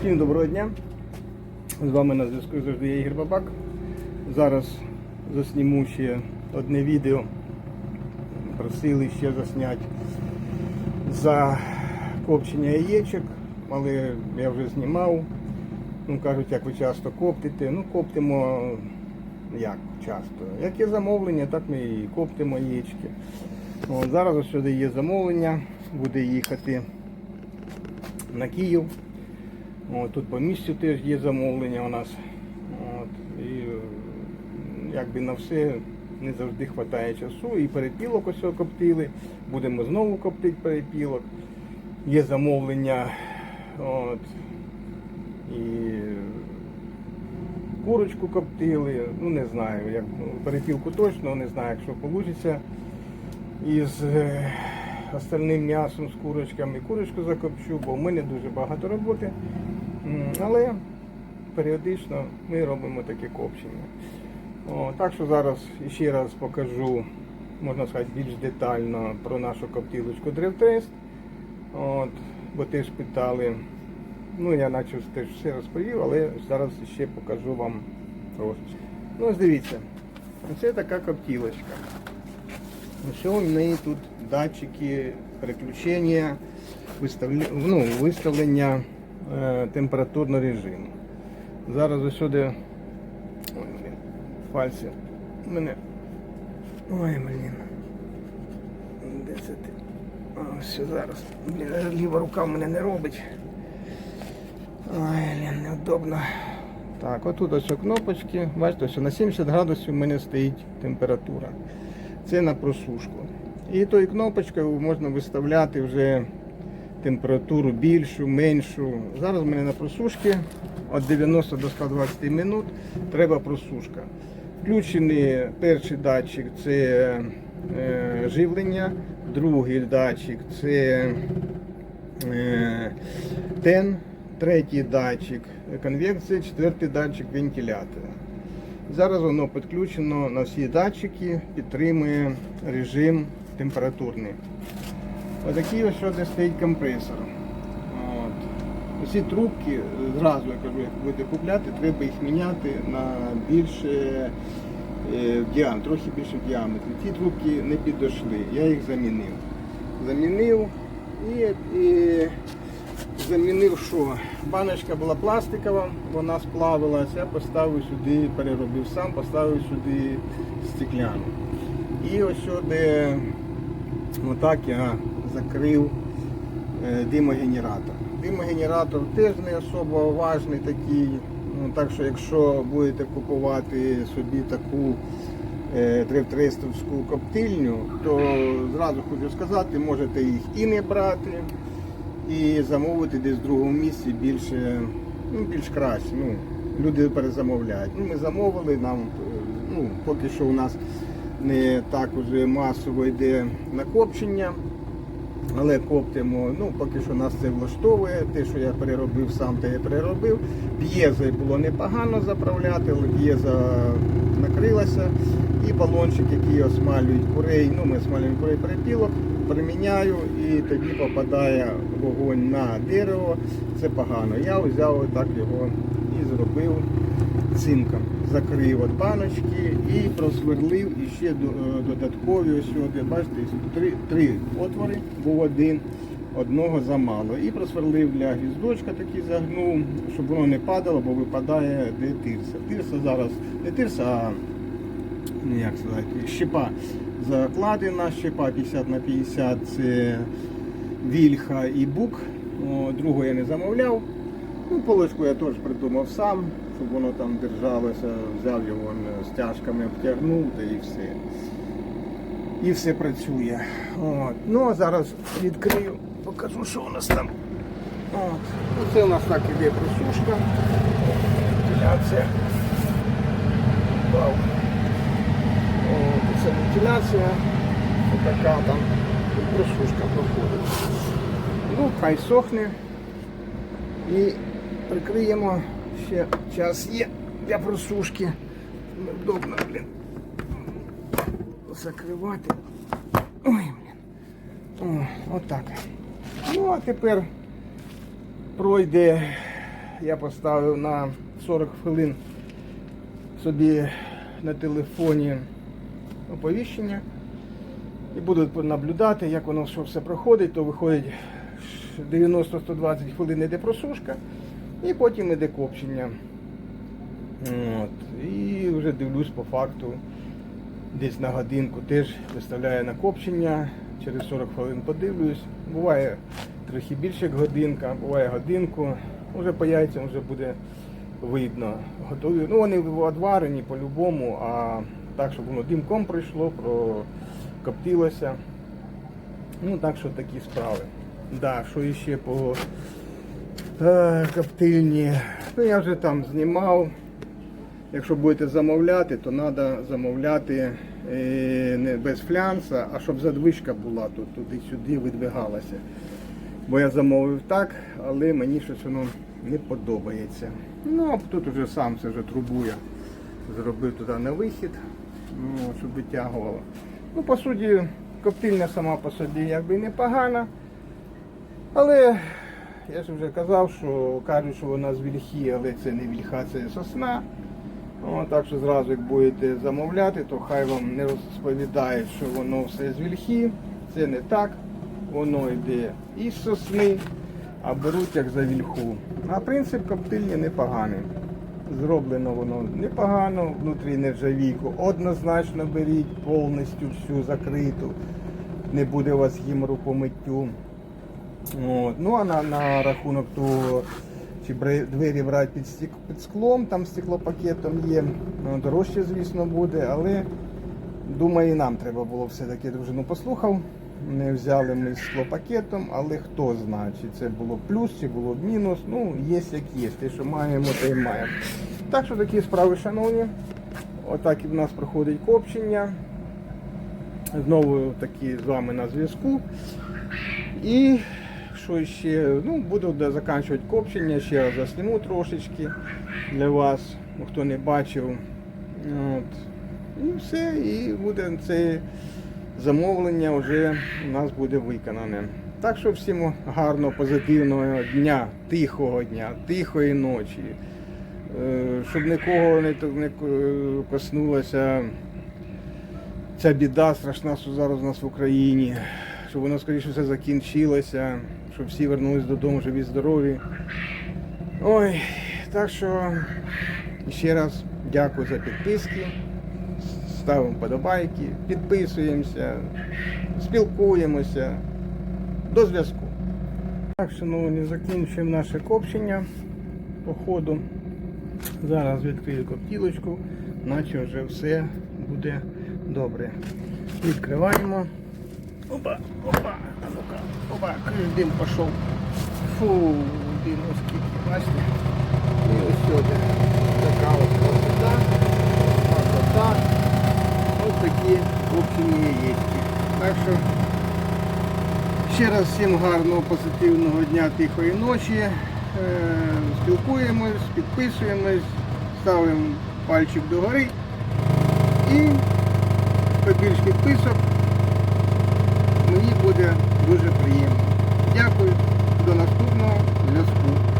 Всім доброго дня. З вами на зв'язку завжди я Ігор Бабак. Зараз засніму ще одне відео. Просили ще засняти за копчення яєчок, але я вже знімав. Ну, кажуть, як ви часто коптите. Ну, коптимо як часто. Як є замовлення, так ми і коптимо яєчки. От, зараз сюди є замовлення, буде їхати на Київ. От, тут по місцю теж є замовлення у нас. От, і е, якби на все не завжди вистачає часу. І перепілок ось коптили. Будемо знову коптити перепілок. Є замовлення. От, і курочку коптили. Ну не знаю, як ну, перепілку точно, не знаю, якщо вийде. Із е, остальним м'ясом з курочками курочку закопчу, бо в мене дуже багато роботи. Але періодично ми робимо таке копчення. О, так що зараз ще раз покажу, можна сказати, більш детально про нашу коптілочку Древтест. От, бо теж питали. Ну, я наче теж все розповів, але зараз ще покажу вам трошечки. Ну, дивіться, це така коптілочка. Що в неї тут датчики переключення, виставля... ну, виставлення е, температурного режиму. Зараз ось сюди. Ой. У мене. Ой, блін. Де це ти? Все зараз. Блін, ліва рука в мене не робить. Ой, блін, неудобно. Так, отут ось кнопочки. Бачите, ось на 70 градусів у мене стоїть температура. Це на просушку. І тою кнопочкою можна виставляти вже температуру більшу, меншу. Зараз в мене на просушці від 90 до 120 минут треба просушка. Включений перший датчик це е, живлення, другий датчик це е, тен, третій датчик конвекція, четвертий датчик вентилятора. Зараз воно підключено на всі датчики, підтримує режим температурний. Отакий ось сюди стоїть компресор. От. Усі трубки, зразу я кажу, як будете купляти, треба їх міняти на більше е, діаметр, трохи більше в діаметрі. Ці трубки не підійшли, я їх замінив. Замінив і, і замінив що? Баночка була пластикова, вона сплавилась, я поставив сюди, переробив сам, поставив сюди стекляну. І ось сюди отак я закрив е, димогенератор. Димогенератор теж не особо важний такий. Ну, так що якщо будете купувати собі таку е, древтрестовську коптильню, то зразу хочу сказати, можете їх і не брати, і замовити десь в другому місці більше, ну, більш краще. Ну, люди перезамовляють. Ну, ми замовили, нам е, ну, поки що у нас не так уже масово йде накопчення. Але коптимо, ну поки що нас це влаштовує. Те, що я переробив сам, те я переробив. П'єзою було непогано заправляти, але п'єза накрилася. І балончик, який осмалюють курей, ну ми осмалюємо курей перепілок, приміняю і тоді попадає вогонь на дерево. Це погано. Я взяв так його і зробив цинком. Закрив от баночки і просверлив і ще е, додаткові ось бачите, три, три отвори, був один, одного замало. І просверлив для гвіздочка такий загнув, щоб воно не падало, бо випадає де тирса. Тирса зараз, не тирса, а ну, як сказати, щепа закладена, щепа 50 на 50 це вільха і бук. О, другого я не замовляв. Ну, полочку я теж придумав сам, щоб воно там держалося, взяв його стяжками, обтягнув та і все. І все працює. От. Ну а зараз відкрию, покажу, що у нас там. От. Оце у нас так іде просушка. Вентиляція. Вау. Це вентиляція. Така там просушка проходить. Ну, хай сохне. І прикриємо ще час є для просушки. Неудобно, блін. Закривати. Ой, блін. О, отак. Ну, а тепер пройде я поставив на 40 хвилин собі на телефоні оповіщення і буду наблюдати, як воно що все проходить, то виходить 90-120 хвилин йде просушка, і потім йде копчення. От. І вже дивлюсь по факту, десь на годинку теж виставляє на копчення, через 40 хвилин подивлюсь. Буває трохи більше як годинка, буває годинку. Уже по яйцям вже буде видно. Готові. Ну вони відварені по-любому, а так, щоб воно димком пройшло, прокоптилося. Ну так що такі справи. Да, що іще по коптильні. Ну я вже там знімав. Якщо будете замовляти, то треба замовляти е, не без флянса, а щоб задвижка була тут, туди-сюди видвигалася. Бо я замовив так, але мені щось воно не подобається. Ну, а тут вже сам це вже трубу я зробив туди на вихід, ну, щоб витягувало. Ну, по суті, коптильня сама по собі якби непогана. Але я ж вже казав, що кажуть, що вона з вільхи, але це не вільха, це сосна. О, так що зразу, як будете замовляти, то хай вам не розповідають, що воно все з вільхи. Це не так. Воно йде із сосни, а беруть як за вільху. А принцип коптильні непоганий. Зроблено воно непогано, внутрі нержавійку. Однозначно беріть повністю всю закриту. Не буде у вас гімору по миттю. От. Ну а на, на рахунок того, чи двері брати під, стік, під склом, там стеклопакетом є. Ну, дорожче, звісно, буде, але думаю, і нам треба було все-таки дружину послухав. Не взяли ми з склопакетом, але хто знає, чи це було плюс, чи було б мінус. Ну, є як є. Те, що маємо, те й маємо. Так що такі справи, шановні. Отак і в нас проходить копчення. Знову таки з вами на зв'язку. І що ще? Ну, буду де закінчувати копчення, ще раз засніму трошечки для вас, хто не бачив. От. І все, і буде це замовлення вже у нас буде виконане. Так що всім гарного, позитивного дня, тихого дня, тихої ночі. Е, Щоб нікого не коснулася ця біда страшна, що зараз у нас в Україні, щоб воно скоріше все закінчилося, щоб всі вернулись додому живі, здорові. Ой, так що ще раз дякую за підписки. Ставимо подобайки, підписуємося, спілкуємося. До зв'язку. Так, шановні, закінчуємо наше копчення по ходу. Зараз відкрию коптілочку, наче вже все буде добре. Відкриваємо. Опа, опа, ну-ка, опа, дим пішов. Фу, дим скільки, бачите. І ось сюди. Така ось красота. Красота. Ось такі копчені яєчки. Так що ще раз всім гарного, позитивного дня, тихої ночі. Е, Спілкуємось, підписуємось, ставимо пальчик догори і побільш підписок мені буде дуже приємно. Дякую, до наступного зв'язку.